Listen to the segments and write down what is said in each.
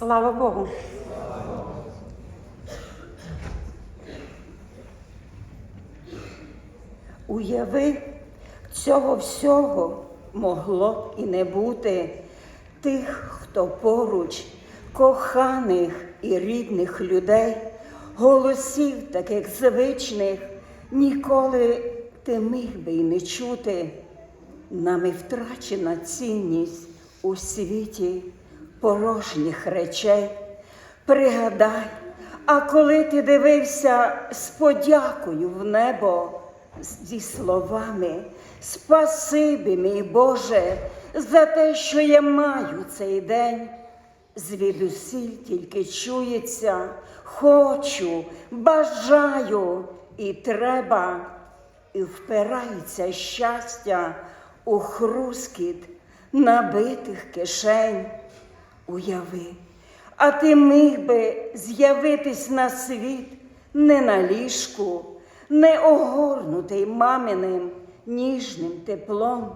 Слава Богу. Уяви, цього всього могло б і не бути. Тих, хто поруч, коханих і рідних людей, голосів таких звичних, ніколи ти міг би й не чути. Нами втрачена цінність у світі порожніх речей. Пригадай, а коли ти дивився з подякою в небо, зі словами Спасибі, мій Боже, за те, що я маю цей день. Звідусіль тільки чується, хочу, бажаю і треба, і впирається щастя у хрускіт набитих кишень. Уяви, а ти міг би з'явитись на світ не на ліжку, не огорнутий маминим ніжним теплом,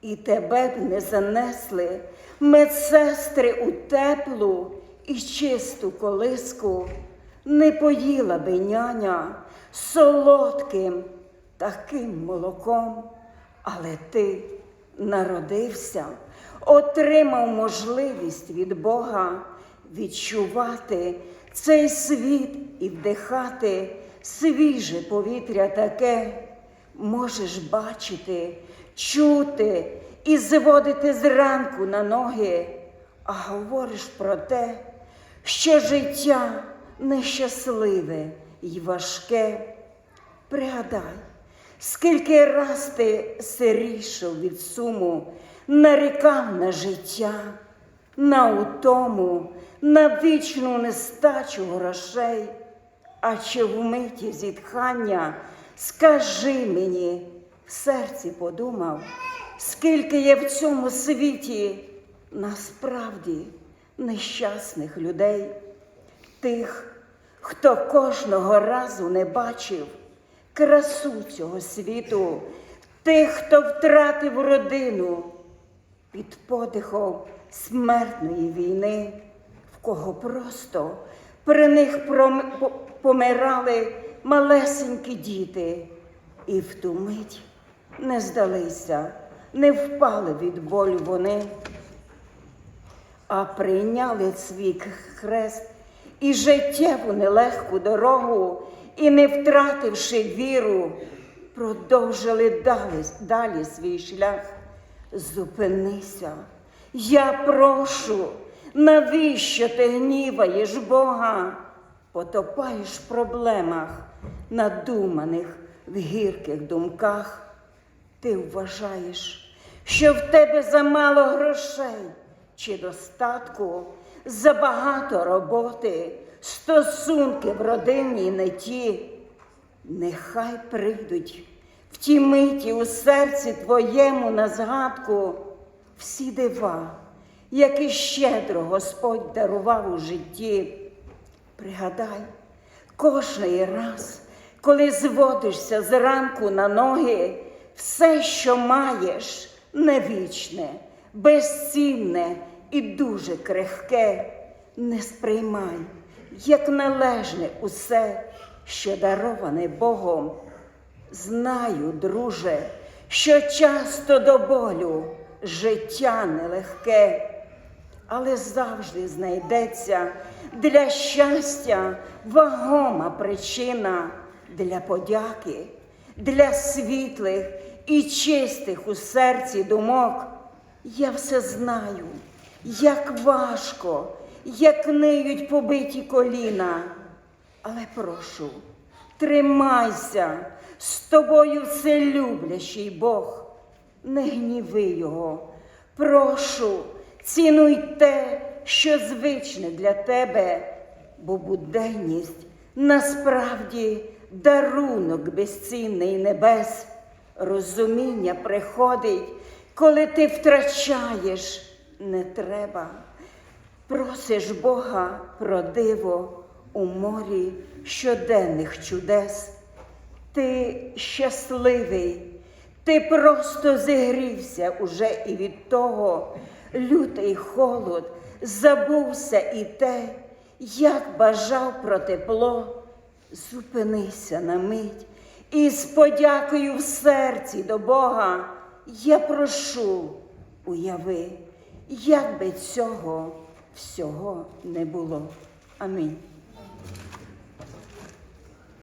і тебе б не занесли медсестри у теплу і чисту колиску, не поїла би няня солодким таким молоком, але ти народився, отримав можливість від Бога відчувати цей світ і вдихати свіже повітря таке. Можеш бачити, чути і зводити зранку на ноги, а говориш про те, що життя нещасливе і важке. Пригадай, скільки раз ти сирішав від суму, нарікав на життя, на утому, на вічну нестачу грошей, а чи в миті зітхання? Скажи мені, в серці подумав, скільки є в цьому світі насправді нещасних людей, тих, хто кожного разу не бачив красу цього світу, тих, хто втратив родину під подихом смертної війни, в кого просто при них пром- помирали малесенькі діти, і в ту мить не здалися, не впали від болю вони, а прийняли свій хрест і життєву нелегку дорогу, і, не втративши віру, продовжили далі, далі свій шлях. Зупинися, я прошу, навіщо ти гніваєш Бога? Потопаєш в проблемах, надуманих в гірких думках. Ти вважаєш, що в тебе замало грошей чи достатку, забагато роботи, стосунки в родині не ті. Нехай прийдуть ті миті у серці твоєму на згадку всі дива, які щедро Господь дарував у житті. Пригадай, кожний раз, коли зводишся зранку на ноги, все, що маєш, не вічне, безцінне і дуже крихке, не сприймай, як належне усе, що дароване Богом. Знаю, друже, що часто до болю життя нелегке, але завжди знайдеться для щастя вагома причина для подяки, для світлих і чистих у серці думок. Я все знаю, як важко, як ниють побиті коліна. Але прошу, тримайся, з тобою вселюблящий Бог, не гніви його. Прошу, цінуй те, що звичне для тебе, бо буденність насправді дарунок безцінний небес. Розуміння приходить, коли ти втрачаєш, не треба. Просиш Бога про диво у морі щоденних чудес. Ти щасливий, ти просто зігрівся уже і від того лютий холод забувся і те, як бажав про тепло. Зупинися на мить і з подякою в серці до Бога я прошу, уяви, як би цього всього не було. Амінь.